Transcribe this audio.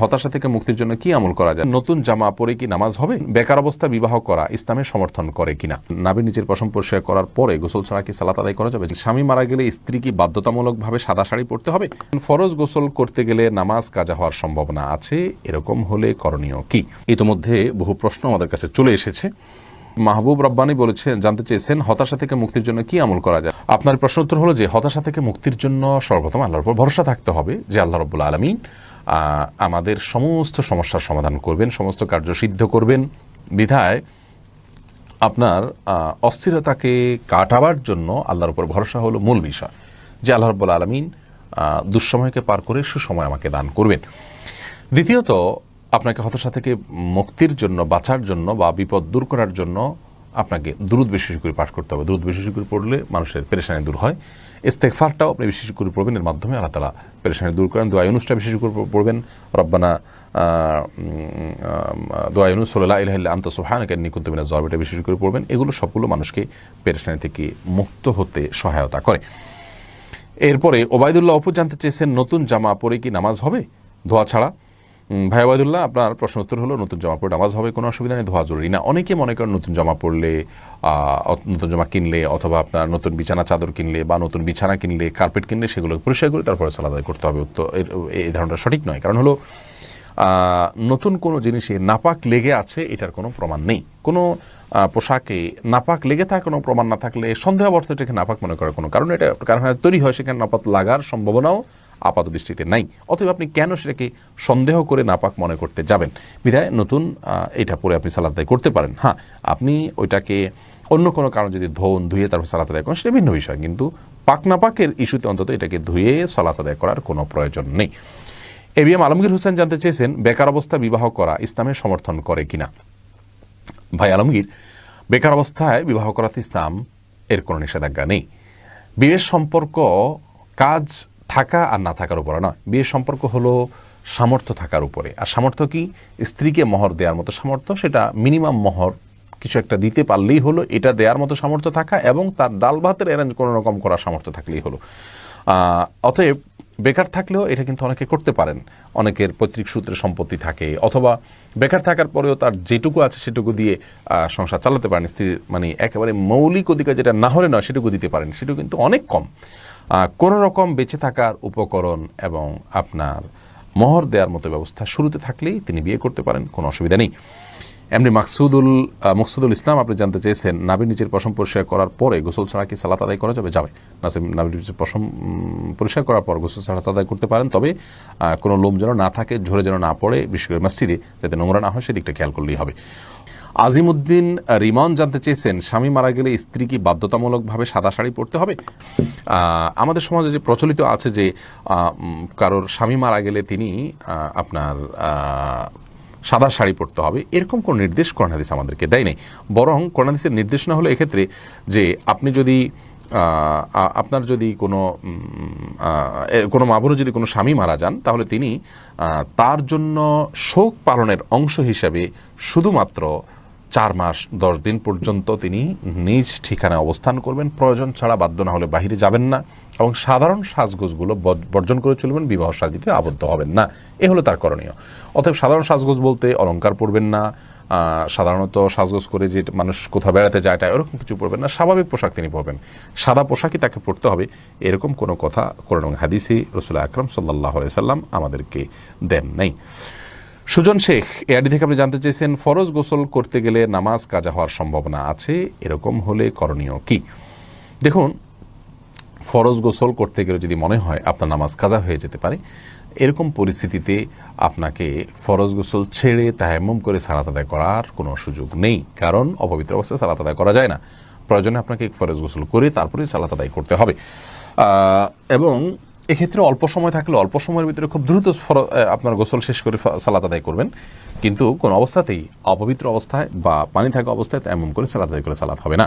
হতাশা থেকে মুক্তির জন্য কি আমল করা যায়? নতুন জামা পরে কি নামাজ হবে? বেকার অবস্থা বিবাহ করা ইসলামের সমর্থন করে কিনা? নাবির নিজের পশম পরিষ্কার করার পরে গোসল ছাড়া কি সালাত আদায় করা যাবে? স্বামী মারা গেলে স্ত্রী কি বাধ্যতামূলকভাবে সাদা শাড়ি পরতে হবে? ফরজ গোসল করতে গেলে নামাজ কাজা হওয়ার সম্ভাবনা আছে? এরকম হলে করণীয় কি? ইতিমধ্যে বহু প্রশ্ন আমাদের কাছে চলে এসেছে। মাহবুব রব্বানি বলেছেন, জানতে চেয়েছেন, হতাশা থেকে মুক্তির জন্য কি আমল করা যায়? আপনার প্রশ্ন উত্তর হলো যে, হতাশা থেকে মুক্তির জন্য সর্বপ্রথম আল্লাহর উপর ভরসা থাকতে হবে যে, আল্লাহ রব্বুল আলমিন আমাদের সমস্ত সমস্যার সমাধান করবেন, সমস্ত কার্য সিদ্ধ করবেন। বিধায় আপনার অস্থিরতাকে কাটাবার জন্য আল্লাহর উপর ভরসা হলো মূল বিষয়। যে আল্লাহ রব্বুল আলমিন দুঃসময়কে পার করে সুসময় আমাকে দান করবেন। দ্বিতীয়ত, আপনাকে হতাশা থেকে মুক্তির জন্য, বাঁচার জন্য বা বিপদ দূর করার জন্য আপনাকে দ্রুত বিশেষ করে পাঠ করতে হবে। দ্রুত বিশেষ করে পড়লে মানুষের পেরেশানি দূর হয়। ইস্তেকফারটাও আপনি বিশেষ করে পড়বেন, এর মাধ্যমে আল্লাহ তালা পেরেশানি দূর করেন। দোয়া ইউনুসটা বিশেষ করে পড়বেন। রব্বানা দোয়া ইউনুস সোল্লাহ ইলাহিল্লা আন্ত সোহানাকে নিকুন্তমিনা জরবেটা বিশেষ করে পড়বেন। এগুলো সবগুলো মানুষকে পেরেশানি থেকে মুক্ত হতে সহায়তা করে। এরপরে ওবায়দুল্লাহ অপু জানতে চেয়েছেন, নতুন জামা পরে কি নামাজ হবে? ধোয়া ছাড়া ভাই ওবায়দুল্লাহ, আপনার প্রশ্ন উত্তর হলো, নতুন জামা পরে নামাজ হবে, কোনো অসুবিধা নেই, ধোয়া জরুরি। না, অনেকে মনে করেন নতুন জামা অত- নতুন জামা কিনলে, অথবা আপনার নতুন বিছানা, চাদর কিনলে, বা নতুন বিছানা কিনলে কার্পেট কিনলে, সেগুলো পরিষ্কার করে তারপরে সালাদ আদায় করতে হবে। উত্তর এই ধারণাটা সঠিক নয়। কারণ হলো নতুন কোনো জিনিসে নাপাক লেগে আছে, এটার কোনো প্রমাণ নেই। কোনো পোশাকে নাপাক লেগে থাকা কোনো প্রমাণ না থাকলে সন্দেহাবর্ত এটাকে নাপাক মনে করার কোনো কারণ এটা কারখানায় তৈরি হয়, সেখানে নাপাক লাগার সম্ভাবনাও আপাত দৃষ্টিতে নাই। অতএব আপনি কেন সেটাকে সন্দেহ করে নাপাক মনে করতে যাবেন? বিধায় নতুন এটা পরে আপনি সালাদ আদায় করতে পারেন। হ্যাঁ আপনি ওইটাকে অন্য কোনো কারণ যদি ধোন ধুয়ে তারপর সালাত আদায় করেন, সেটা ভিন্ন বিষয়। কিন্তু পাক নাপাকের ইস্যুতে অন্তত এটাকে ধুয়ে সালাত আদায় করার কোনো প্রয়োজন নেই। A B M Alamgir Hossain জানতে চেয়েছেন, বেকার অবস্থা বিবাহ করা ইসলামের সমর্থন করে কিনা? ভাই আলমগীর, বেকার অবস্থায় বিবাহ করাতে ইসলাম এর কোনো নিষেধাজ্ঞা নেই। বিয়ের সম্পর্ক, কাজ থাকা আর না থাকার উপরে নয়। বিয়ের সম্পর্ক হলো সামর্থ্য থাকার উপরে। আর সামর্থ্য কি? স্ত্রীকে মহর দেওয়ার মতো সামর্থ্য, সেটা মিনিমাম মহর। কিছু একটা দিতে পারলেই হলো, এটা দেওয়ার মতো সামর্থ্য থাকা এবং তার ডাল ভাতের অ্যারেঞ্জ কোনো রকম করার সামর্থ্য থাকলেই হলো। অতএব বেকার থাকলেও এটা কিন্তু অনেকে করতে পারেন। অনেকের পৈতৃক সূত্রে সম্পত্তি থাকে, অথবা বেকার থাকার পরেও তার যেটুকু আছে সেটুকু দিয়ে সংসার চালাতে পারেন। স্ত্রীর মানে একেবারে মৌলিক অধিকার যেটা না হলে নয়, সেটুকু দিতে পারেন। সেটুকু কিন্তু অনেক কম। কোনো রকম বেঁচে থাকার উপকরণ এবং আপনার মোহর দেওয়ার মতো ব্যবস্থা শুরুতে থাকলেই তিনি বিয়ে করতে পারেন, কোনো অসুবিধা নেই। এমনি মাকসুদুল মকসুদুল ইসলাম, আপনি জানতে চেয়েছেন, নাবির নিচের পশম পরিষ্কার করার পরে গোসল ছাড়া কি সালাত আদায় করা যাবে? যাবে। নাসিম, নাবির নিচের পশম পরিষ্কার করার পর গোসল ছাড়া আদায় করতে পারেন, তবে কোনো লোম যেন না থাকে ঝরে যেন না পড়ে, বিশেষ করে মসজিদে, যাতে নোংরা না হয়, সেদিকটা খেয়াল করলেই হবে। আজিমুদ্দিন রিমন জানতে চেয়েছেন, স্বামী মারা গেলে স্ত্রী কি বাধ্যতামূলকভাবে সাদা শাড়ি পরতে হবে? আমাদের সমাজে যে প্রচলিত আছে যে কারোর স্বামী মারা গেলে তিনি আপনার সাদা শাড়ি পরতে হবে, এরকম কোনো নির্দেশ কোরআন হাদিস আমাদেরকে দেয় নাই। বরং কোরআন হাদিসের নির্দেশনা হলো এক্ষেত্রে যে, আপনি যদি আপনার যদি কোনো কোনো মাবুরও যদি কোনো স্বামী মারা যান, তাহলে তিনি তার জন্য শোক পালনের অংশ হিসাবে শুধুমাত্র চার মাস, দশ দিন পর্যন্ত তিনি নিজ ঠিকানায় অবস্থান করবেন। প্রয়োজন ছাড়া বাধ্য না হলে বাহিরে যাবেন না এবং সাধারণ সাজগোজগুলো বর্জন করে চলবেন, বিবাহ সাজিতে আবদ্ধ হবেন না। এ হলো তার করণীয়। অতএব সাধারণ সাজগোজ বলতে অলংকার পরবেন না সাধারণত সাজগোজ করে যে মানুষ কোথাও বেড়াতে যায় টা এরকম কিছু পরবেন না, স্বাভাবিক পোশাক তিনি পরবেন। সাদা পোশাকই তাকে পরতে হবে, এরকম কোনো কথা কোরআন হাদিসি রসুল আকরম সাল্লাহ সাল্লাম আমাদেরকে দেন নাই। সুজন শেখ এআডি থেকে আপনি জানতে চেয়েছেন, ফরজ গোসল করতে গেলে নামাজ কাজা হওয়ার সম্ভাবনা আছে, এরকম হলে করণীয় কি? দেখুন, ফরজ গোসল করতে গেলে যদি মনে হয় আপনার নামাজ কাজা হয়ে যেতে পারে, এরকম পরিস্থিতিতে আপনাকে ফরজ গোসল ছেড়ে তায়াম্মুম করে সালাত আদায় করার কোনো সুযোগ নেই, কারণ অপবিত্র অবস্থায় সালাত আদায় করা যায় না। প্রয়োজনে আপনাকে ফরজ গোসল করে তারপরে সালাত আদায় করতে হবে। এবং এক্ষেত্রে অল্প সময় থাকলে অল্প সময়ের ভিতরে খুব দ্রুত আপনার গোসল শেষ করে সালাদ আদায় করবেন। কিন্তু কোন অবস্থাতেই অপবিত্র অবস্থায় বা পানি থাকা অবস্থায় এমন করে সালাত আদায় করে সালাত হবে না।